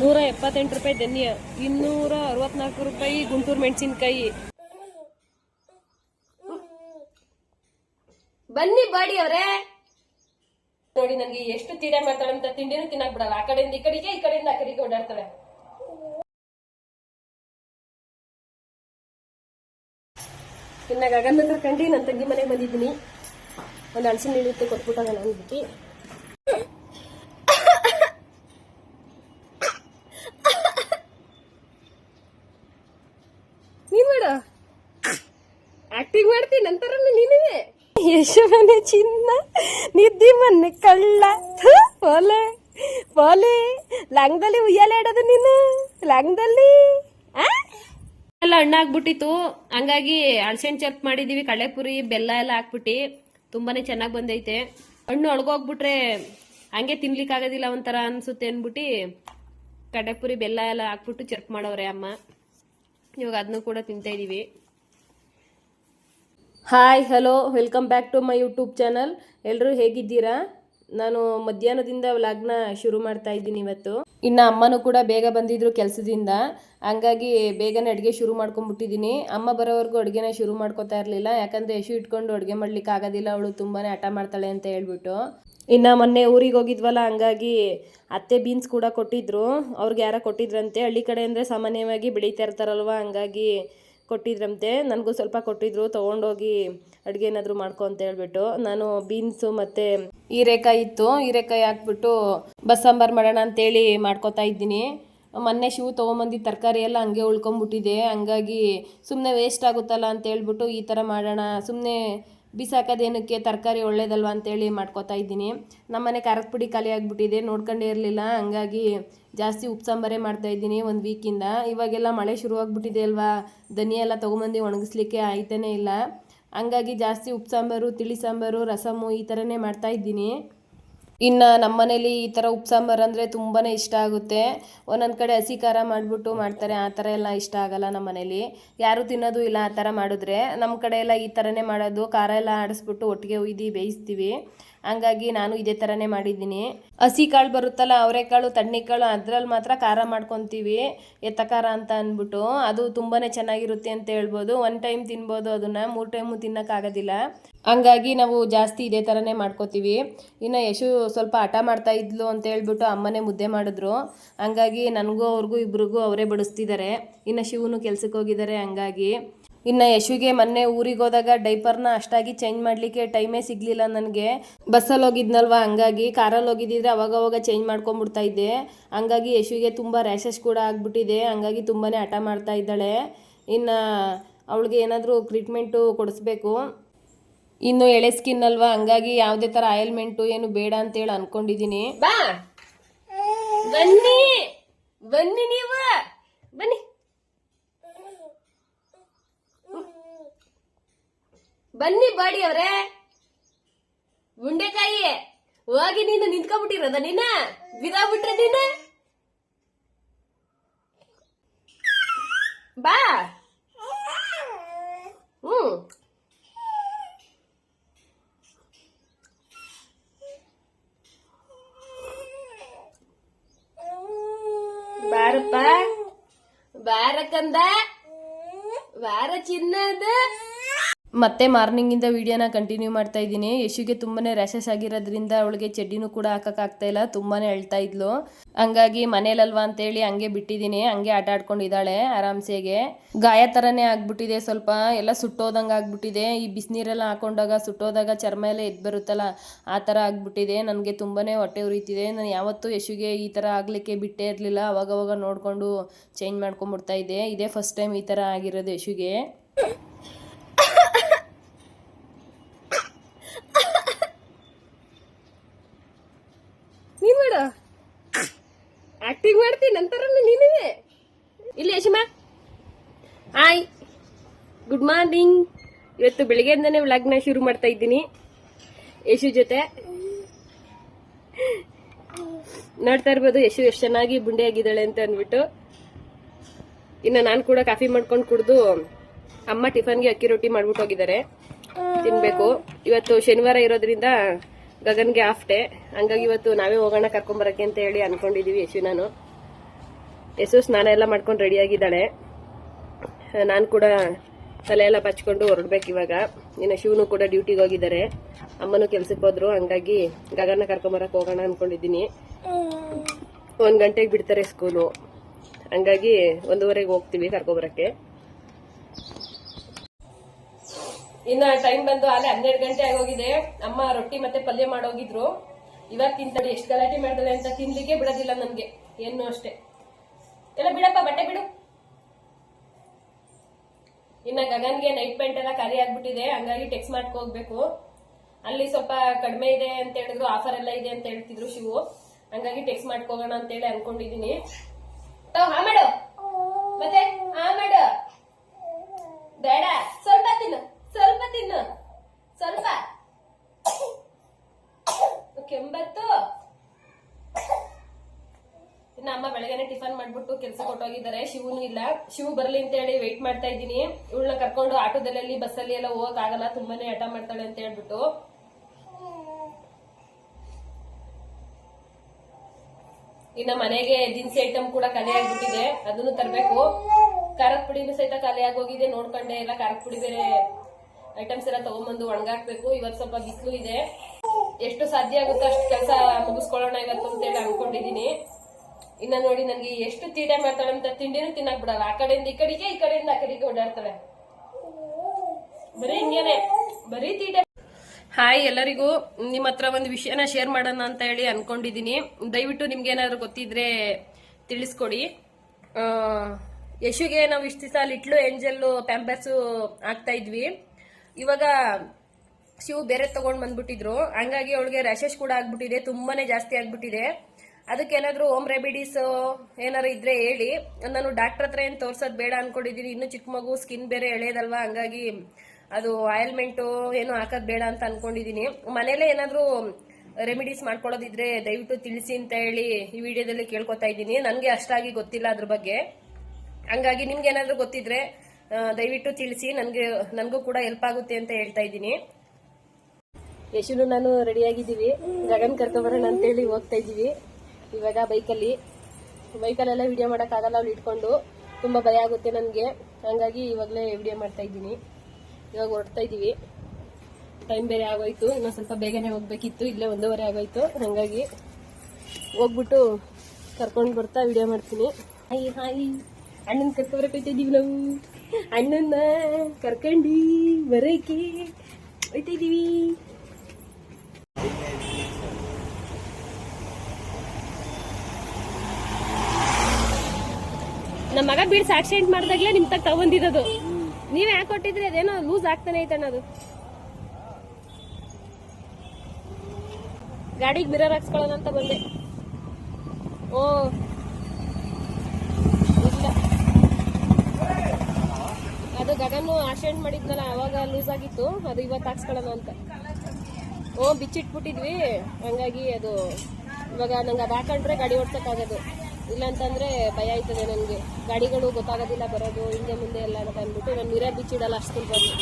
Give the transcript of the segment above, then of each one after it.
ನೂರ ಎಪ್ಪತ್ತೆಂಟು ರೂಪಾಯಿ ಧನ್ಯ ಇನ್ನೂರ ಅರವತ್ನಾಲ್ಕು ರೂಪಾಯಿ ಗುಂಟೂರು ಮೆಣಸಿನ್ಕಾಯಿ. ಬನ್ನಿ ಬಾಡಿ ಅವರೇ. ನೋಡಿ, ನನಗೆ ಎಷ್ಟು ತೀಡೆ ಮಾಡ್ತಾಳೆ ಅಂತ ತಿಂಡಿನೂ ತಿನ್ನಕ್ ಬಿಡಲ್ಲ. ಆ ಕಡೆಯಿಂದ ಈ ಕಡೆಗೆ, ಈ ಕಡೆಯಿಂದ ಆ ಕಡೆಗೆ ಓಡಾಡ್ತಾಳೆ. ಇನ್ನ ಗಗನ್ ಕಂಡು ನನ್ನ ತಂಗಿ ಮನೆಗೆ ಬಂದಿದ್ದೀನಿ. ಒಂದು ಹಣಸಿನ ನೀಡುತ್ತೆ ಕೊಟ್ಬಿಟ್ಟಾಗ ನಾನು ನೀನ್ ಮಾಡ ಆಕ್ಟಿಂಗ್ ಮಾಡ್ತೀನಿ ನಂತರ ನೀನೇ ಯಶವನ ಚಿನ್ನ ನಿದ್ದಿ ಮೊನ್ನೆ ಕಳ್ಳ ಪೋಲೆ ಪೋಲೆ. ಲಂಗದಲ್ಲಿ ಉಯ್ಯಾಲೆ ಆಡೋದು ನೀನು, ಲಂಗದಲ್ಲಿ ಎಲ್ಲ ಹಣ್ಣಾಗ್ಬಿಟ್ಟಿತ್ತು ಹಂಗಾಗಿ ಹಣ್ಸೆಣ್ ಚರ್ಪ್ ಮಾಡಿದೀವಿ, ಕಡಲೆಪುರಿ, ಬೆಲ್ಲ ಎಲ್ಲ ಹಾಕ್ಬಿಟ್ಟು. ತುಂಬಾನೇ ಚೆನ್ನಾಗಿ ಬಂದೈತೆ. ಹಣ್ಣು ಒಳಗೋಗ್ಬಿಟ್ರೆ ಹಂಗೆ ತಿನ್ಲಿಕ್ಕೆ ಆಗೋದಿಲ್ಲ ಒಂಥರ ಅನ್ಸುತ್ತೆ ಅನ್ಬಿಟ್ಟು ಕಡಲೆಪುರಿ, ಬೆಲ್ಲ ಎಲ್ಲ ಹಾಕ್ಬಿಟ್ಟು ಚರ್ಪ್ ಮಾಡೋರೆ ಅಮ್ಮ. ಇವಾಗ ಅದನ್ನು ಕೂಡ ತಿಂತಾ ಇದೀವಿ. Hi hello welcome back to my YouTube channel ಎಲ್ಲರೂ ಹೇಗಿದ್ದೀರಾ? ನಾನು ಮಧ್ಯಾಹ್ನದಿಂದ ವ್ಲಾಗ್ನ ಶುರು ಮಾಡ್ತಾ ಇದ್ದೀನಿ ಇವತ್ತು. ಇನ್ನು ಅಮ್ಮನೂ ಕೂಡ ಬೇಗ ಬಂದಿದ್ರು ಕೆಲಸದಿಂದ. ಹಂಗಾಗಿ ಬೇಗನೆ ಅಡುಗೆ ಶುರು ಮಾಡ್ಕೊಂಡ್ಬಿಟ್ಟಿದ್ದೀನಿ. ಅಮ್ಮ ಬರೋವರೆಗೂ ಅಡುಗೆನ ಶುರು ಮಾಡ್ಕೊತಾ ಇರಲಿಲ್ಲ. ಯಾಕಂದರೆ ಯಶು ಇಟ್ಕೊಂಡು ಅಡುಗೆ ಮಾಡ್ಲಿಕ್ಕೆ ಆಗೋದಿಲ್ಲ. ಅವಳು ತುಂಬಾ ಹಠ ಮಾಡ್ತಾಳೆ ಅಂತ ಹೇಳ್ಬಿಟ್ಟು. ಇನ್ನು ಮೊನ್ನೆ ಊರಿಗೆ ಹೋಗಿದ್ವಲ್ಲ, ಹಂಗಾಗಿ ಅತ್ತೆ ಬೀನ್ಸ್ ಕೂಡ ಕೊಟ್ಟಿದ್ರು. ಅವ್ರಿಗೆ ಯಾರೋ ಕೊಟ್ಟಿದ್ರಂತೆ. ಹಳ್ಳಿ ಕಡೆ ಅಂದರೆ ಸಾಮಾನ್ಯವಾಗಿ ಬೆಳೀತಾ ಇರ್ತಾರಲ್ವ? ಹಂಗಾಗಿ ಕೊಟ್ಟಿದ್ರಂತೆ. ನನಗೂ ಸ್ವಲ್ಪ ಕೊಟ್ಟಿದ್ರು. ತೊಗೊಂಡೋಗಿ ಅಡುಗೆ ಏನಾದರೂ ಮಾಡ್ಕೊ ಅಂತ ಹೇಳ್ಬಿಟ್ಟು ನಾನು ಬೀನ್ಸು ಮತ್ತು ಹೀರೆಕಾಯಿ ಇತ್ತು. ಹೀರೆಕಾಯಿ ಹಾಕ್ಬಿಟ್ಟು ಬಸ್ಸಾಂಬಾರು ಮಾಡೋಣ ಅಂತೇಳಿ ಮಾಡ್ಕೊತಾ ಇದ್ದೀನಿ. ಮೊನ್ನೆ ಶಿವು ತೊಗೊಂಬಂದಿದ್ದ ತರಕಾರಿ ಎಲ್ಲ ಹಂಗೆ ಉಳ್ಕೊಂಬಿಟ್ಟಿದೆ. ಹಂಗಾಗಿ ಸುಮ್ಮನೆ ವೇಸ್ಟ್ ಆಗುತ್ತಲ್ಲ ಅಂತ ಹೇಳ್ಬಿಟ್ಟು ಈ ಥರ ಮಾಡೋಣ. ಸುಮ್ಮನೆ ಬಿಸಾಕೋದೇನಕ್ಕೆ ತರಕಾರಿ ಒಳ್ಳೇದಲ್ವಾ ಅಂತೇಳಿ ಮಾಡ್ಕೊತಾ ಇದ್ದೀನಿ. ನಮ್ಮನೆ ಖಾರದ ಪುಡಿ ಖಾಲಿ ಆಗಿಬಿಟ್ಟಿದೆ, ನೋಡ್ಕೊಂಡೇ ಇರಲಿಲ್ಲ. ಹಂಗಾಗಿ ಜಾಸ್ತಿ ಉಪ್ಸಾಂಬಾರೇ ಮಾಡ್ತಾ ಇದ್ದೀನಿ ಒಂದು ವೀಕಿಂದ ಇವಾಗೆಲ್ಲ ಮಳೆ ಶುರುವಾಗ್ಬಿಟ್ಟಿದೆ ಅಲ್ವಾ? ಧನಿಯಾ ಎಲ್ಲ ತೊಗೊಂಬಂದು ಒಣಗಿಸ್ಲಿಕ್ಕೆ ಆಯ್ತಾನೇ ಇಲ್ಲ. ಹಂಗಾಗಿ ಜಾಸ್ತಿ ಉಪ್ಸಾಂಬಾರು, ತಿಳಿ ಸಾಂಬಾರು, ರಸಮು ಈ ಥರನೇ ಮಾಡ್ತಾ ಇದ್ದೀನಿ. ಇನ್ನು ನಮ್ಮ ಮನೇಲಿ ಈ ಥರ ಉಪ್ಪು ಸಾಂಬಾರು ಅಂದರೆ ತುಂಬಾ ಇಷ್ಟ ಆಗುತ್ತೆ. ಒಂದೊಂದು ಕಡೆ ಹಸಿ ಖಾರ ಮಾಡಿಬಿಟ್ಟು ಮಾಡ್ತಾರೆ. ಆ ಥರ ಎಲ್ಲ ಇಷ್ಟ ಆಗಲ್ಲ ನಮ್ಮ ಮನೇಲಿ. ಯಾರೂ ತಿನ್ನೋದು ಇಲ್ಲ ಆ ಥರ ಮಾಡಿದ್ರೆ ನಮ್ಮ ಕಡೆ ಎಲ್ಲ ಈ ಥರನೇ ಮಾಡೋದು. ಖಾರ ಎಲ್ಲ ಆಡಿಸ್ಬಿಟ್ಟು ಒಟ್ಟಿಗೆ ಒಯ್ದು ಬೇಯಿಸ್ತೀವಿ. ಹಂಗಾಗಿ ನಾನು ಇದೇ ಥರನೇ ಮಾಡಿದ್ದೀನಿ. ಹಸಿ ಕಾಳು ಬರುತ್ತಲ್ಲ ಅವರೆಕಾಳು ತಣ್ಣಿಕಾಳು ಅದ್ರಲ್ಲಿ ಮಾತ್ರ ಖಾರ ಮಾಡ್ಕೊತೀವಿ ಎತ್ತ ಖಾರ ಅಂತ ಅಂದ್ಬಿಟ್ಟು. ಅದು ತುಂಬಾ ಚೆನ್ನಾಗಿರುತ್ತೆ ಅಂತ ಹೇಳ್ಬೋದು. ಒನ್ ಟೈಮ್ ತಿನ್ಬೋದು ಅದನ್ನು, ಮೂರು ಟೈಮು ತಿನ್ನೋಕ್ಕಾಗೋದಿಲ್ಲ ಹಂಗಾಗಿ ನಾವು ಜಾಸ್ತಿ ಇದೇ ಥರನೇ ಮಾಡ್ಕೋತೀವಿ. ಇನ್ನು ಯಶು ಸ್ವಲ್ಪ ಹಠ ಮಾಡ್ತಾ ಇದ್ಲು ಅಂತ ಹೇಳ್ಬಿಟ್ಟು ಅಮ್ಮನೇ ಮುದ್ದೆ ಮಾಡಿದ್ರು. ಹಂಗಾಗಿ ನನಗೂ ಅವ್ರಿಗೂ ಇಬ್ರಿಗೂ ಅವರೇ ಬಡಿಸ್ತಿದ್ದಾರೆ. ಇನ್ನು ಶಿವನು ಕೆಲ್ಸಕ್ಕೆ ಹೋಗಿದ್ದಾರೆ, ಹಂಗಾಗಿ. ಇನ್ನು ಯಶುಗೆ ಮೊನ್ನೆ ಊರಿಗೆ ಹೋದಾಗ ಡೈಪರ್ನ ಅಷ್ಟಾಗಿ ಚೇಂಜ್ ಮಾಡಲಿಕ್ಕೆ ಟೈಮೇ ಸಿಗಲಿಲ್ಲ ನನಗೆ. ಬಸ್ಸಲ್ಲಿ ಹೋಗಿದ್ನಲ್ವ? ಹಂಗಾಗಿ ಕಾರಲ್ಲಿ ಹೋಗಿದ್ದಿದ್ರೆ ಅವಾಗ ಅವಾಗ ಚೇಂಜ್ ಮಾಡ್ಕೊಂಬಿಡ್ತಾ ಇದ್ದೆ. ಹಂಗಾಗಿ ಯಶುಗೆ ತುಂಬ ರ್ಯಾಷಸ್ ಕೂಡ ಆಗಿಬಿಟ್ಟಿದೆ. ಹಂಗಾಗಿ ತುಂಬಾ ಹಠ ಮಾಡ್ತಾ ಇದ್ದಾಳೆ. ಇನ್ನು ಅವಳಿಗೆ ಏನಾದರೂ ಟ್ರೀಟ್ಮೆಂಟು ಕೊಡಿಸ್ಬೇಕು. ಇನ್ನು ಎಳೆ ಸ್ಕಿನ್ ಅಲ್ವಾ? ಹಂಗಾಗಿ ಯಾವುದೇ ಥರ ಆಯಿಲ್ಮೆಂಟು ಏನು ಬೇಡ ಅಂತೇಳಿ ಅನ್ಕೊಂಡಿದ್ದೀನಿ. ಬನ್ನಿ! ಬನ್ನಿ ನೀವು! ಬನ್ನಿ! ಬನ್ನಿ ಬಾಡಿ ಅವ್ರೆ. ಗುಂಡೆಕಾಯಿ ಹೋಗಿ ನೀನು ನಿಂತ್ಕೊಂಡ್ಬಿಟ್ಟಿರೋದ ನೀನ? ಬಿದ್ದಾಗ್ಬಿಟ್ರೆ ನೀನ? ಬಾ. ಹ್ಮ್. ಬಾರಪ್ಪ. ಬಾರಕ್ಕಂದ ಬಾರ ಚಿನ್ನದ. ಮತ್ತೆ ಮಾರ್ನಿಂಗಿಂದ ವಿಡಿಯೋನ ಕಂಟಿನ್ಯೂ ಮಾಡ್ತಾ ಇದ್ದೀನಿ. ಯಶುಗೆ ತುಂಬಾನೇ ರ್ಯಾಷಸ್ ಆಗಿರೋದ್ರಿಂದ ಅವಳಿಗೆ ಚಡ್ಡಿನೂ ಕೂಡ ಹಾಕಕ್ಕಾಗ್ತಾ ಇಲ್ಲ, ತುಂಬಾನೇ ಅಳ್ತಾ ಇದ್ಲು. ಹಂಗಾಗಿ ಮನೇಲಲ್ವಾ ಅಂತೇಳಿ ಹಂಗೆ ಬಿಟ್ಟಿದ್ದೀನಿ, ಹಂಗೆ ಆಟ ಆಡ್ಕೊಂಡಿದ್ದಾಳೆ ಆರಾಮ್ಸೆಗೆ. ಗಾಯ ಥರನೇ ಆಗ್ಬಿಟ್ಟಿದೆ ಸ್ವಲ್ಪ, ಎಲ್ಲ ಸುಟ್ಟೋದಂಗೆ ಆಗ್ಬಿಟ್ಟಿದೆ. ಈ ಬಿಸಿನೀರೆಲ್ಲ ಹಾಕೊಂಡಾಗ ಸುಟ್ಟೋದಾಗ ಚರ್ಮ ಎಲ್ಲ ಎದ್ದು ಬರುತ್ತಲ್ಲ, ಆ ಥರ ಆಗ್ಬಿಟ್ಟಿದೆ. ನನಗೆ ತುಂಬಾನೇ ಹೊಟ್ಟೆ ಉರಿತಿದೆ. ನಾನು ಯಾವತ್ತೂ ಯಶುಗೆ ಈ ಥರ ಆಗಲಿಕ್ಕೆ ಬಿಟ್ಟೇ ಇರಲಿಲ್ಲ. ಅವಾಗವಾಗ ನೋಡಿಕೊಂಡು ಚೇಂಜ್ ಮಾಡ್ಕೊಂಬಿಡ್ತಾ ಇದ್ದೆ. ಇದೇ ಫಸ್ಟ್ ಟೈಮ್ ಈ ಥರ ಆಗಿರೋದು ಯಶುಗೆ ನೀನ್ ಮಾಡ ಆಕ್ಟಿಂಗ್ ಮಾಡ್ತೀನಿ ನಂತರ ನೀನೇ ಇಲ್ಲಿ ಯಶಮಾ ಹಾಯ್ ಗುಡ್ ಮಾರ್ನಿಂಗ್ ಇವತ್ತು ಬೆಳಿಗ್ಗೆಯಿಂದನೇ ವ್ಲಾಗ್ನ ಶುರು ಮಾಡ್ತಾ ಇದ್ದೀನಿ. ಯಶು ಜೊತೆ. ನೋಡ್ತಾ ಇರ್ಬೋದು, ಯಶು ಎಷ್ಟು ಚೆನ್ನಾಗಿ ಬುಂಡೆ ಆಗಿದ್ದಾಳೆ ಅಂತ ಅಂದ್ಬಿಟ್ಟು. ಇನ್ನು ನಾನು ಕೂಡ ಕಾಫಿ ಮಾಡ್ಕೊಂಡು ಕುಡಿದು ಅಮ್ಮ ಟಿಫನ್ಗೆ ಅಕ್ಕಿ ರೊಟ್ಟಿ ಮಾಡ್ಬಿಟ್ಟು ಹೋಗಿದ್ದಾರೆ. ತಿನ್ಬೇಕು. ಇವತ್ತು ಶನಿವಾರ ಇರೋದ್ರಿಂದ ಗಗನ್ಗೆ ಹಾಫ್ ಡೇ ಹಂಗಾಗಿ ಇವತ್ತು ನಾವೇ ಹೋಗೋಣ ಕರ್ಕೊಂಬರಕ್ಕೆ ಅಂತ ಹೇಳಿ ಅನ್ಕೊಂಡಿದೀವಿ ಯಶು, ನಾನು. ಯಶು ಸ್ನಾನ ಎಲ್ಲ ಮಾಡ್ಕೊಂಡು ರೆಡಿ ಆಗಿದ್ದಾಳೆ. ನಾನು ಕೂಡ ತಲೆ ಎಲ್ಲ ಬಚ್ಕೊಂಡು ಹೊರಡ್ಬೇಕು ಇವಾಗ. ಇನ್ನು ಶಿವನು ಕೂಡ ಡ್ಯೂಟಿಗೆ ಹೋಗಿದ್ದಾರೆ. ಅಮ್ಮನೂ ಕೆಲ್ಸಕ್ಕೆ ಹೋದ್ರು. ಹಂಗಾಗಿ ಗಗನ ಕರ್ಕೊಂಬರಕ್ಕೆ ಹೋಗೋಣ ಅನ್ಕೊಂಡಿದ್ದೀನಿ. ಒಂದು ಗಂಟೆಗೆ ಬಿಡ್ತಾರೆ ಸ್ಕೂಲು ಹಂಗಾಗಿ ಒಂದೂವರೆಗೆ ಹೋಗ್ತೀವಿ ಕರ್ಕೊಂಬರಕ್ಕೆ. ಇನ್ನ ಟೈಮ್ ಬಂದು ಅಲ್ಲೇ ಹನ್ನೆರಡು ಗಂಟೆ ಆಗೋಗಿದೆ. ಅಮ್ಮ ರೊಟ್ಟಿ ಮತ್ತೆ ಪಲ್ಯ ಮಾಡೋಗಿದ್ರು. ಇವಾಗ ತಿಂತಾರೆ ಎಷ್ಟು ಗಲಾಟೆ ಮಾಡ್ತಾರೆ ಅಂತ ತಿನ್ಲಿಕ್ಕೆ ಬಿಡೋದಿಲ್ಲ ನನ್ಗೆ. ಏನು ಅಷ್ಟೇ. ಎಲ್ಲ ಬಿಡಪ್ಪ, ಬಟ್ಟೆ ಬಿಡು. ಇನ್ನ ಗಗನ್ಗೆ ನೈಟ್ ಪ್ಯಾಂಟ್ ಎಲ್ಲ ಖಾಲಿ ಆಗ್ಬಿಟ್ಟಿದೆ, ಹಂಗಾಗಿ ಟೆಕ್ಸ್ ಮಾಡ್ಕೊ ಹೋಗ್ಬೇಕು. ಅಲ್ಲಿ ಸ್ವಲ್ಪ ಕಡಿಮೆ ಇದೆ ಅಂತ ಹೇಳಿದ್ರು ಆಫರ್ ಎಲ್ಲ ಇದೆ ಅಂತ ಹೇಳ್ತಿದ್ರು ಶಿವು. ಹಂಗಾಗಿ ಟೆಕ್ಸ್ಟ್ ಮಾಡ್ಕೋಗೋಣ ಅಂತ ಹೇಳಿ ಅನ್ಕೊಂಡಿದೀನಿ. ಮತ್ತೆ ಬೇಡ, ಸ್ವಲ್ಪ ತಿನ್ನು ಸ್ವಲ್ಪ ತಿನ್ನು. ಸ್ವಲ್ಪ. ಕೆಂಬತ್ತು ಇನ್ನ ಅಮ್ಮ ಬೆಳಗ್ಗೆನೆ ಟಿಫನ್ ಮಾಡ್ಬಿಟ್ಟು ಕೆಲಸ ಕೊಟ್ಟೋಗಿದ್ದಾರೆ ಶಿವನು ಇಲ್ಲ. ಶಿವು ಬರ್ಲಿ ಅಂತ ಹೇಳಿ ವೆಯ್ಟ್ ಮಾಡ್ತಾ ಇದ್ದೀನಿ. ಇವಳನ್ನ ಕರ್ಕೊಂಡು ಆಟೋದಲ್ಲಿ ಬಸ್ಸಲ್ಲಿ ಎಲ್ಲ ಹೋಗಕ್ ಆಗಲ್ಲ ತುಂಬಾನೇ ಹಠ ಮಾಡ್ತಾಳೆ ಅಂತ ಹೇಳ್ಬಿಟ್ಟು. ಇನ್ನ ಮನೆಗೆ ದಿನಸಿ ಐಟಮ್ ಕೂಡ ಖಾಲಿ ಆಗ್ಬಿಟ್ಟಿದೆ. ಅದನ್ನು ತರಬೇಕು. ಖಾರದ ಪುಡಿನೂ ಸಹಿತ ಖಾಲಿ ಆಗೋಗಿದೆ. ನೋಡ್ಕೊಂಡೆ ಎಲ್ಲ ಖಾರದ ಪುಡಿ ಬೇರೆ ಐಟಮ್ಸ್ ಎಲ್ಲ ತಗೊಂಬಂದು ಒಣಗಾಕ್ಬೇಕು. ಇವತ್ತು ಸ್ವಲ್ಪ ಬಿಸಿಲು ಇದೆ. ಎಷ್ಟು ಸಾಧ್ಯ ಆಗುತ್ತೋ ಅಷ್ಟು ಕೆಲಸ ಮುಗಿಸ್ಕೊಳ್ಳೋಣ ಇವತ್ತು ಅಂತೇಳಿ ಅನ್ಕೊಂಡಿದೀನಿ ಇನ್ನ ನೋಡಿ ನನ್ಗೆ ಎಷ್ಟು ತೀಡೆ ಮಾಡ್ತಾಳೆ ಅಂತ ತಿಂಡಿನೂ ತಿನ್ನಕ್ ಬಿಡಲ್ಲ. ಆ ಕಡೆಯಿಂದ ಈ ಕಡೆಗೆ, ಈ ಕಡೆಯಿಂದ ಆ ಕಡೆಗೆ ಓಡಾಡ್ತಾಳೆ. ಬರೀ ಹಿಂಗೇನೆ. ಬರೀ ತೀಡೆ ಹಾಯ್ ಎಲ್ಲರಿಗೂ. ನಿಮ್ಮ ಹತ್ರ ಒಂದು ವಿಷಯನ ಶೇರ್ ಮಾಡೋಣ ಅಂತ ಹೇಳಿ ಅನ್ಕೊಂಡಿದೀನಿ. ದಯವಿಟ್ಟು ನಿಮ್ಗೆ ಏನಾದ್ರು ಗೊತ್ತಿದ್ರೆ ತಿಳಿಸ್ಕೊಡಿ. ಯಶುಗೆ ನಾವು ಇಷ್ಟು ದಿವಸ ಲಿಟ್ಲು, ಏಂಜಲ್ಲು, ಪ್ಯಾಂಪರ್ಸು ಆಗ್ತಾ ಇದ್ವಿ. ಇವಾಗ ಶಿವು ಬೇರೆ ತಗೊಂಡ್ ಬಂದ್ಬಿಟ್ಟಿದ್ರು. ಹಂಗಾಗಿ ಅವಳಿಗೆ ರ್ಯಾಷಸ್ ಕೂಡ ಆಗ್ಬಿಟ್ಟಿದೆ. ತುಂಬಾನೇ ಜಾಸ್ತಿ ಆಗ್ಬಿಟ್ಟಿದೆ. ಅದಕ್ಕೆ ಏನಾದ್ರು ಹೋಮ್ ರೆಮಿಡೀಸ್ ಏನಾರು ಇದ್ರೆ ಹೇಳಿ. ನಾನು ಡಾಕ್ಟರ್ ಹತ್ರ ಏನು ತೋರ್ಸೋದ್ ಬೇಡ ಅನ್ಕೊಂಡಿದೀನಿ. ಇನ್ನು ಚಿಕ್ಕ ಮಗು ಸ್ಕಿನ್ ಬೇರೆ ಎಳೆದಲ್ವಾ ಹಂಗಾಗಿ ಅದು ಆಯಿಲ್ಮೆಂಟು ಏನು ಹಾಕೋದು ಬೇಡ ಅಂತ ಅನ್ಕೊಂಡಿದೀನಿ. ಮನೇಲೆ ಏನಾದರೂ ರೆಮಿಡೀಸ್ ಮಾಡ್ಕೊಳ್ಳೋದಿದ್ರೆ ದಯವಿಟ್ಟು ತಿಳಿಸಿ ಅಂತ ಹೇಳಿ ಈ ವಿಡಿಯೋದಲ್ಲಿ ಕೇಳ್ಕೊತಾ ಇದ್ದೀನಿ. ನನಗೆ ಅಷ್ಟಾಗಿ ಗೊತ್ತಿಲ್ಲ ಅದ್ರ ಬಗ್ಗೆ. ಹಂಗಾಗಿ ನಿಮ್ಗೆ ಏನಾದರೂ ಗೊತ್ತಿದ್ರೆ ದಯವಿಟ್ಟು ತಿಳಿಸಿ. ನನಗೆ, ನನಗೂ ಕೂಡ ಹೆಲ್ಪ್ ಆಗುತ್ತೆ ಅಂತ ಹೇಳ್ತಾ ಇದ್ದೀನಿ. ಯಶುನು, ನಾನು ರೆಡಿ ಆಗಿದ್ದೀವಿ. ಗಗನ್ ಕರ್ಕೊಬರೋಣ ಅಂತೇಳಿ ಹೋಗ್ತಾ ಇದ್ದೀವಿ. ಇವಾಗ ಬೈಕಲ್ಲಿ, ಬೈಕಲ್ಲೆಲ್ಲ ವಿಡಿಯೋ ಮಾಡೋಕ್ಕಾಗಲ್ಲ ಅವ್ಳು ಇಟ್ಕೊಂಡು. ತುಂಬ ಭಯ ಆಗುತ್ತೆ ನನಗೆ. ಹಂಗಾಗಿ ಇವಾಗಲೇ ವಿಡಿಯೋ ಮಾಡ್ತಾ ಇದ್ದೀನಿ. ಇವಾಗ ಹೊರಡ್ತಾ ಇದ್ದೀವಿ ಟೈಮ್ ಬೇರೆ ಆಗೋಯ್ತು. ಇನ್ನೊಂದು ಸ್ವಲ್ಪ ಬೇಗನೆ ಹೋಗ್ಬೇಕಿತ್ತು. ಇಲ್ಲೇ ಒಂದೂವರೆ ಆಗೋಯ್ತು. ಹಾಗಾಗಿ ಹೋಗ್ಬಿಟ್ಟು ಕರ್ಕೊಂಡು ಬರ್ತಾ ವಿಡಿಯೋ ಮಾಡ್ತೀನಿ. ಹಾಯ್ ಹಾಯ್ ಅಣ್ಣನ ಕರ್ಕೊಬರಕ್ಕೆ ಹೋಯ್ತಾ ಇದ್ದೀವಿ ನಾವು. ಅಣ್ಣನ ಕರ್ಕಂಡು ಬರೋಕೆ ಹೋಯ್ತಾ ಇದ್ದೀವಿ ನಮ್ಮ ಮಗ ಬೀಡ್ಸ್ ಆಕ್ಸಿಡೆಂಟ್ ಮಾಡಿದಾಗ್ಲೇ ನಿಮ್ ತಗ ತಗೊಂಡಿರೋದು. ನೀವೇ ಯಾಕೆ ಕೊಟ್ಟಿದ್ರಿ? ಅದೇನೋ ಲೂಸ್ ಆಗ್ತಾನೆ ಐತಣ್ಣ ಅದು ಗಾಡಿಗೆ ಮಿರರ್ ಹಾಕ್ಸ್ಕೊಳ್ಳೋಣ ಅಂತ ಬಂದೆ. ಓ. ಇಲ್ಲ. ಅದು ಗಗನು ಆಕ್ಸಿಡೆಂಟ್ ಮಾಡಿದ್ನಲ್ಲ, ಅವಾಗ ಲೂಸ್ ಆಗಿತ್ತು. ಅದು ಇವತ್ತು ಹಾಕ್ಸ್ಕೊಳ್ಳೋಣ ಅಂತ. ಓ, ಬಿಚ್ಚಿಟ್ಬಿಟ್ಟಿದ್ವಿ. ಹಂಗಾಗಿ ಅದು ಇವಾಗ ನಂಗೆ ಅದು ಹಾಕೊಂಡ್ರೆ ಗಾಡಿ ಓಡ್ಸೋಕ್ಕಾಗೋದು. ಇಲ್ಲಾಂತಂದ್ರೆ ಭಯ ಆಯ್ತದೆ ನನಗೆ. ಗಾಡಿಗಳು ಗೊತ್ತಾಗೋದಿಲ್ಲ, ಬರೋದು, ಹಿಂದೆ ಮುಂದೆ ಎಲ್ಲ ಅಂತ ಅಂದ್ಬಿಟ್ಟು ನಾನು ಮಿರರ್ ಬಿಚ್ಚಿಡಲ್ಲ ಅಷ್ಟು ಬಂದು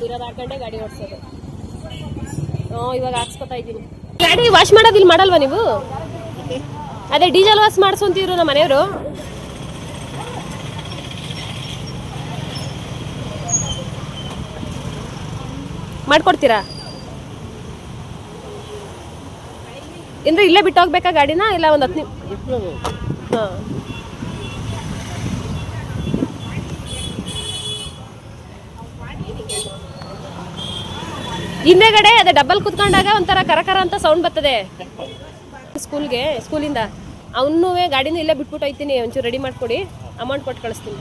ಮಿರರ್ ಹಾಕೊಂಡೆ ಗಾಡಿ ಓಡಿಸೋದು. ಹ್ಞೂ ಇವಾಗ ಹಾಕ್ಸ್ಕೊತಾ ಇದ್ದೀನಿ. ಗಾಡಿ ವಾಶ್ ಮಾಡೋದಿಲ್ಲ ಮಾಡಲ್ವಾ ನೀವು? ಅದೇ ಡೀಸೆಲ್ ವಾಶ್ ಮಾಡಿಸೊಂತಿದ್ರು ನಮ್ಮ ಮನೆಯವರು. ಮಾಡ್ಕೊಡ್ತೀರಾ? ಇಂದ್ರ ಇಲ್ಲೇ ಬಿಟ್ಟು ಹೋಗ್ಬೇಕಾ ಗಾಡಿನ? ಇಲ್ಲ ಒಂದು ಹತ್ತು ನಿಮಿಷ ಹಾಂ ಹಿಂದೆಗಡೆ ಅದೇ ಡಬ್ಬಲ್ ಕುತ್ಕೊಂಡಾಗ ಒಂಥರ ಕರಕರ ಅಂತ ಸೌಂಡ್ ಬರ್ತದೆ. ಸ್ಕೂಲ್ಗೆ ಸ್ಕೂಲಿಂದ ಅವನ್ನೂ ಗಾಡಿನೂ ಇಲ್ಲೇ ಬಿಟ್ಬಿಟ್ಟು ಹೋಯ್ತೀನಿ ಒಂಚೂರು ರೆಡಿ ಮಾಡ್ಕೊಡಿ ಅಮೌಂಟ್ ಕೊಟ್ಟು ಕಳಿಸ್ತೀನಿ.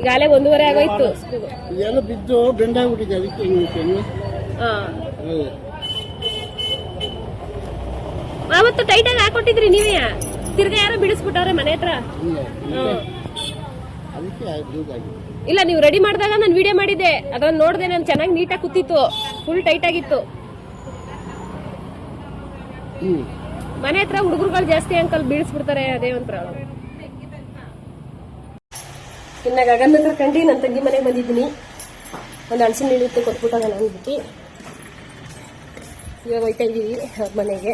ಈಗಾಗಲೇ ಒಂದೂವರೆ ಆಗೋಯ್ತು. ಬಿದ್ದು ಬೆಂಡಾಗ್ಬಿಟ್ಟಿದೆ ಅದಕ್ಕೆ ಹಾಂ. ಹೌದು. ಟೈಟ್ ಆಗಿ ಹಾಕೊಟ್ಟಿದ್ರಿ ನೀವೇ? ತಿರ್ಗಾ ಯಾರೋ ಬಿಡಿಸ್ಬಿಟ್ಟವ್ರೆ ಮನೆ ಹತ್ರ? ಇಲ್ಲ ನೀವು ರೆಡಿ ಮಾಡಿದಾಗ ನಾನು ವಿಡಿಯೋ ಮಾಡಿದ್ದೆ. ಅದನ್ನ ನೋಡಿದೆ ನಾನು ಚೆನ್ನಾಗಿ ನೀಟಾಗಿ ಕೂತಿತ್ತು. ಫುಲ್ ಟೈಟ್ ಆಗಿತ್ತು. ಮನೆ ಹತ್ರ ಹುಡುಗರುಗಳು ಜಾಸ್ತಿ ಅಂಕಲ್ ಬೀಳಿಸ್ಬಿಡ್ತಾರೆ ಅದೇ ಒಂದು ಪ್ರಾಬ್ಲಮ್ ಇನ್ನ ಗಗನ್ ಕರ್ಕೊಂಡು ನನ್ನ ತಂಗಿ ಮನೆಗೆ ಬಂದಿದ್ದೀನಿ. ಒಂದು ಹಳಸಿನ ನೀರು ಕೊಟ್ಬಿಟ್ಟಾಗ ಅಂದ್ಬಿಟ್ಟು ಇವಾಗ ಹೋಯ್ತಾ ಇದ್ದೀವಿ ಅವ್ರ ಮನೆಗೆ.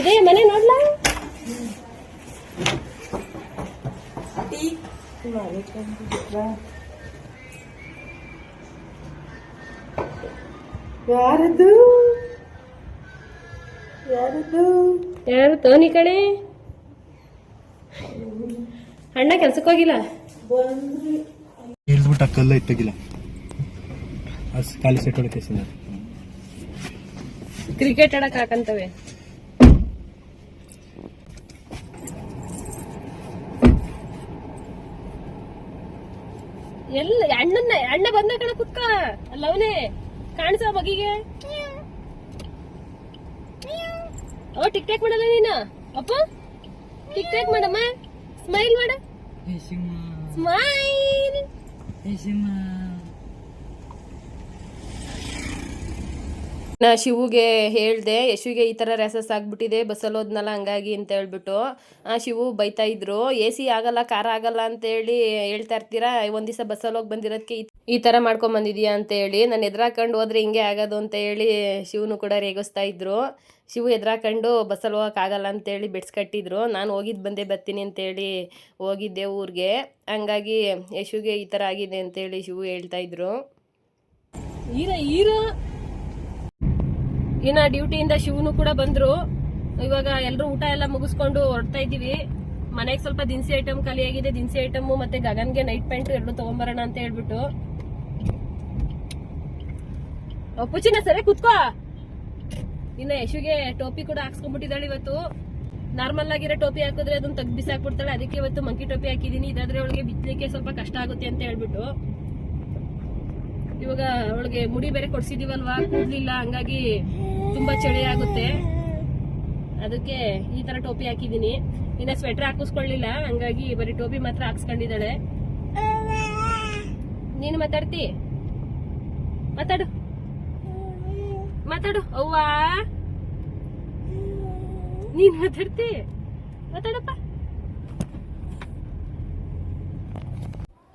ಇದೆ ಮನೆ ನೋಡ್ಲಾ? ಯಾರದು? ಯಾರದು? ಯಾರು ತೋನಿ ಕಡೆ ಅಣ್ಣ ಕೆಲ್ಸಕ್ಕೆ ಹೋಗಿಲ್ಲ? ಬಂದ್ರಿ ಇಳಿದ್ಬಿಟ್ಟು ಆ ಕಲ್ಲು ತೆಗಿಲ್ಲ ಅದು ಖಾಲಿ ಸೆಟ್ ಹೊಡಕ್ಕೆ ಸರ್ ಕ್ರಿಕೆಟ್ ಆಡಕ್ ಹಾಕಂತವೆ. ಎಲ್ಲ ಅಣ್ಣನ್ನ ಅಣ್ಣ ಬಂದ ಕಣ ಕುತ್ಕ. ಅಲ್ಲ ಅವನೇ ಕಾಣಿಸ ಬಗಿಗೆ ಅವ ಟಿಕ್ ಟಾಕ್ ಮಾಡಲ್ಲ ನೀನ? ಅಪ್ಪ ಟಿಕ್ ಟಾಕ್ ಮಾಡಮ್ಮ. ಸ್ಮೈಲ್ ಮಾಡ. ಸ್ಮೈಲ್. ನಾ ಶಿವುಗೆ ಹೇಳ್ದೆ ಯಶುಗೆ ಈ ಥರ ರೆಸಸ್ ಆಗ್ಬಿಟ್ಟಿದೆ ಬಸ್ಸಲ್ಲಿ ಹೋದ್ನಲ್ಲ ಹಂಗಾಗಿ ಅಂತ ಹೇಳ್ಬಿಟ್ಟು, ಆ ಶಿವು ಬೈತಾ ಇದ್ರು. ಎ ಸಿ ಆಗಲ್ಲ, ಕಾರ ಆಗಲ್ಲ ಅಂತೇಳಿ ಹೇಳ್ತಾ ಇರ್ತೀರಾ? ಒಂದ್ ದಿವಸ ಬಸ್ಸಲ್ಲಿ ಹೋಗಿ ಬಂದಿರೋದಕ್ಕೆ ಈ ಥರ ಮಾಡ್ಕೊಂಡ್ ಬಂದಿದ್ಯಾ? ಅಂತ ಹೇಳಿ, ನಾನು ಎದ್ರಾಕೊಂಡು ಹೋದ್ರೆ ಹಿಂಗೆ ಆಗೋದು ಅಂತ ಹೇಳಿ ಶಿವನು ಕೂಡ ರೇಗಿಸ್ತಾ ಇದ್ರು. ಶಿವು ಎದ್ರಾಕೊಂಡು ಬಸ್ಸಲ್ಲಿ ಹೋಗಕ್ಕೆ ಆಗಲ್ಲ ಅಂತೇಳಿ ಬೆಡ್ಸ್ಕಟ್ಟಿದ್ರು ನಾನು ಹೋಗಿದ್ದು ಬಂದೆ ಬರ್ತೀನಿ ಅಂತೇಳಿ ಹೋಗಿದ್ದೆ ಊರಿಗೆ. ಹಂಗಾಗಿ ಯಶುಗೆ ಈ ಥರ ಆಗಿದೆ ಅಂತೇಳಿ ಶಿವು ಹೇಳ್ತಾ ಇದ್ರು. ಇನ್ನ ಡ್ಯೂಟಿಯಿಂದ ಶಿವನು ಕೂಡ ಬಂದ್ರು. ಇವಾಗ ಎಲ್ಲರೂ ಊಟ ಎಲ್ಲ ಮುಗಿಸ್ಕೊಂಡು ಹೊರಡ್ತಾ ಇದೀವಿ ಮನೆಗೆ ಸ್ವಲ್ಪ ದಿನಸಿ ಐಟಮ್ ಖಾಲಿಯಾಗಿದೆ ದಿನಸಿ ಐಟಮ್ ಮತ್ತೆ ಗಗನ್ಗೆ ನೈಟ್ ಪ್ಯಾಂಟ್ ಎರಡು ತಗೊಂಬರೋಣ ಅಂತ ಹೇಳ್ಬಿಟ್ಟು. ಪುಚಿನ ಸರಿ ಕುತ್ಕೋ. ಇನ್ನ ಯಶುಗೆ ಟೋಪಿ ಕೂಡ ಹಾಕ್ಸ್ಕೊಂಡ್ಬಿಟ್ಟಿದ್ದಾಳೆ ಇವತ್ತು. ನಾರ್ಮಲ್ ಆಗಿರೋ ಟೋಪಿ ಹಾಕಿದ್ರೆ ಅದನ್ನ ತೆಗ್ದು ಬಿಸಾಕ್ಬಿಡ್ತಾಳೆ. ಅದಕ್ಕೆ ಇವತ್ತು ಮಂಕಿ ಟೋಪಿ ಹಾಕಿದೀನಿ ಇದಾದ್ರೆ ಅವಳಿಗೆ ಬಿತ್ತಲಿಕ್ಕೆ ಸ್ವಲ್ಪ ಕಷ್ಟ ಆಗುತ್ತೆ ಅಂತ ಹೇಳ್ಬಿಟ್ಟು. ಇವಾಗ ಅವಳಿಗೆ ಮುಡಿ ಬೇರೆ ಕೊಡ್ಸಿದೀವಲ್ವಾ? ಕೂದಲಿಲ್ಲ ಹಂಗಾಗಿ ತುಂಬಾ ಚಳಿ ಆಗುತ್ತೆ. ಅದಕ್ಕೆ ಈ ತರ ಟೋಪಿ ಹಾಕಿದೀನಿ ಇನ್ನ ಸ್ವೆಟರ್ ಹಾಕಿಸ್ಕೊಳ್ಳಿಲ್ಲ. ಹಂಗಾಗಿ ಬರೀ ಟೋಪಿ ಮಾತ್ರ ಹಾಕ್ಸ್ಕೊಂಡಿದ್ದಾಳೆ. ನೀನು ಮಾತಾಡ್ತಿ? ಮಾತಾಡು. ಮಾತಾಡು. ಅವ್ವಾ? ನೀನ್ ಮಾತಾಡ್ತಿ? ಮಾತಾಡಪ್ಪ.